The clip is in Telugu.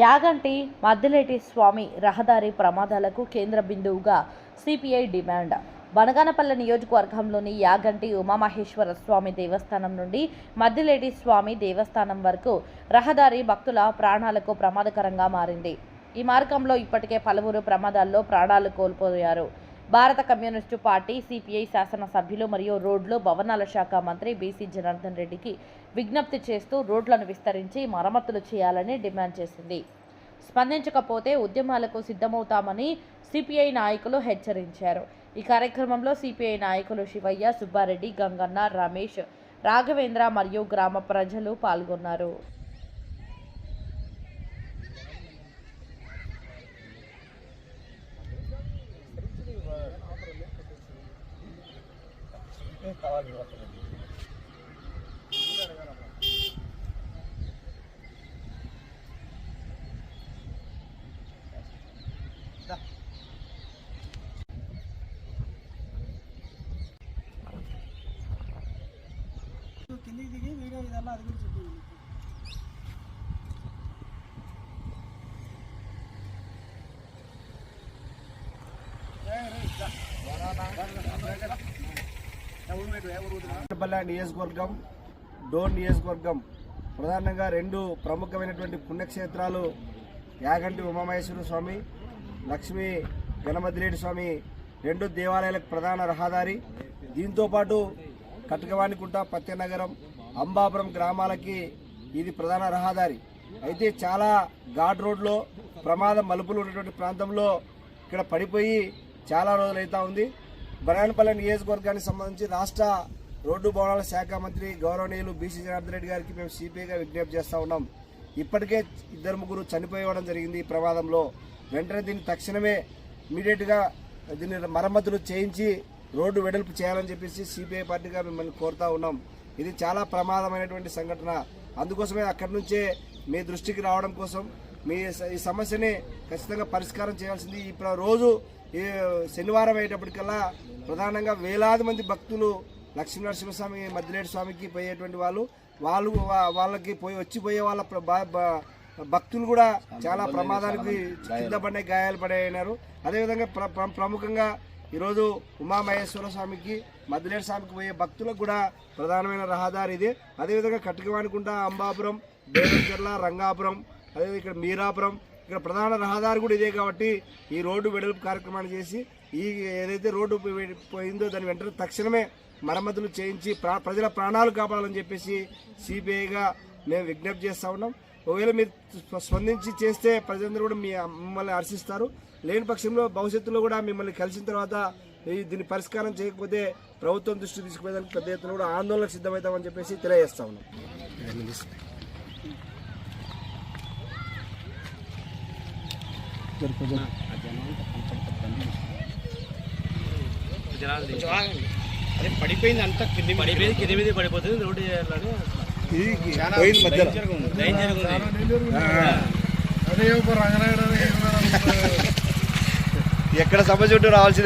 యాగంటి మద్దిలేటి స్వామి రహదారి ప్రమాదాలకు కేంద్ర బిందువుగా సిపిఐ డిమాండ్. బనగానపల్లె నియోజకవర్గంలోని యాగంటి ఉమామహేశ్వర స్వామి దేవస్థానం నుండి మద్దిలేటి స్వామి దేవస్థానం వరకు రహదారి భక్తుల ప్రాణాలకు ప్రమాదకరంగా మారింది. ఈ మార్గంలో ఇప్పటికే పలువురు ప్రమాదాల్లో ప్రాణాలు కోల్పోయారు. భారత కమ్యూనిస్టు పార్టీ సిపిఐ శాసనసభ్యులు మరియు రోడ్లు భవనాల శాఖ మంత్రి బీసీ జనార్దన్ రెడ్డికి విజ్ఞప్తి చేస్తూ రోడ్లను విస్తరించి మరమ్మతులు చేయాలని డిమాండ్ చేసింది. స్పందించకపోతే ఉద్యమాలకు సిద్ధమవుతామని సిపిఐ నాయకులు హెచ్చరించారు. ఈ కార్యక్రమంలో సిపిఐ నాయకులు శివయ్య సుబ్బారెడ్డి గంగన్న రమేష్ రాఘవేంద్ర మరియు గ్రామ ప్రజలు పాల్గొన్నారు. కావాలి కిందికి దిగి వీడియో ఇదల్లా అది కూడా చెప్పి పల్లె నియోజకవర్గం డోన్ నియోజకవర్గం ప్రధానంగా రెండు ప్రముఖమైనటువంటి పుణ్యక్షేత్రాలు యాగంటి ఉమామహేశ్వర స్వామి లక్ష్మీ గణమద్రేడి స్వామి రెండు దేవాలయాలకు ప్రధాన రహదారి. దీంతో పాటు కటకవాణికుంట పత్యనగరం అంబాపురం గ్రామాలకి ఇది ప్రధాన రహదారి. అయితే చాలా ఘాట్ రోడ్లో ప్రమాదం మలుపులు ఉన్నటువంటి ప్రాంతంలో ఇక్కడ పడిపోయి చాలా రోజులైతా ఉంది. బనాయనపల్లి నియోజకవర్గానికి సంబంధించి రాష్ట్ర రోడ్డు భవనాల శాఖ మంత్రి గౌరవనీయులు బీసీ జనార్దన్ రెడ్డి గారికి మేము సిపిఐగా విజ్ఞప్తి చేస్తూ ఉన్నాం. ఇప్పటికే ఇద్దరు ముగ్గురు చనిపోయడం జరిగింది ఈ ప్రమాదంలో. వెంటనే దీన్ని తక్షణమే ఇమీడియట్గా దీన్ని మరమ్మతులు చేయించి రోడ్డు వెడల్పు చేయాలని చెప్పేసి సిపిఐ పార్టీగా మిమ్మల్ని కోరుతా ఉన్నాం. ఇది చాలా ప్రమాదమైనటువంటి సంఘటన. అందుకోసమే అక్కడి నుంచే మీ దృష్టికి రావడం కోసం మీ ఈ సమస్యని ఖచ్చితంగా పరిష్కారం చేయాల్సింది. ఇప్పుడు రోజు ఈ శనివారం అయ్యేటప్పటికల్లా ప్రధానంగా వేలాది మంది భక్తులు లక్ష్మీనరసింహస్వామి మద్దిలేడు స్వామికి పోయేటువంటి వాళ్ళు. వాళ్ళు వా- వాళ్ళకి పోయి వచ్చిపోయే వాళ్ళ బా- భక్తులు కూడా చాలా ప్రమాదానికి కింద పడే గాయాలు పడైనారు అదేవిధంగా ప్ర ప్ర- ప్రముఖంగా ఈరోజు ఉమామహేశ్వర స్వామికి మద్దిలేడు స్వామికి పోయే భక్తులకు కూడా ప్రధానమైన రహదారి ఇది. అదేవిధంగా కట్టుకవానికుంట అంబాపురం బేరంచెర్ల రంగాపురం అదేవిధంగా ఇక్కడ మీరాపురం ఇక్కడ ప్రధాన రహదారి కూడా ఇదే కాబట్టి ఈ రోడ్డు వెడల్పు కార్యక్రమాన్ని చేసి ఈ ఏదైతే రోడ్డు పోయిందో దాని వెంటనే తక్షణమే మరమ్మతులు చేయించి ప్రజల ప్రాణాలు కాపాడాలని చెప్పేసి సిబిఐగా మేము విజ్ఞప్తి చేస్తా ఉన్నాం. ఒకవేళ మీరు స్పందించి చేస్తే ప్రజలందరూ కూడా మీ మిమ్మల్ని హర్షిస్తారు. లేని పక్షంలో భవిష్యత్తులో కూడా మిమ్మల్ని కలిసిన తర్వాత దీన్ని పరిష్కారం చేయకపోతే ప్రభుత్వం దృష్టి తీసుకుపోయేదానికి పెద్ద ఎత్తున కూడా ఆందోళనకు సిద్ధమవుతామని చెప్పేసి తెలియజేస్తా ఉన్నాం. అది పడిపోయింది అంతా కింది పడిపోయింది కింద మీద పడిపోతుంది రోడ్డు చేయాలని ఎక్కడ సమస్య ఉంటే రావాల్సిందే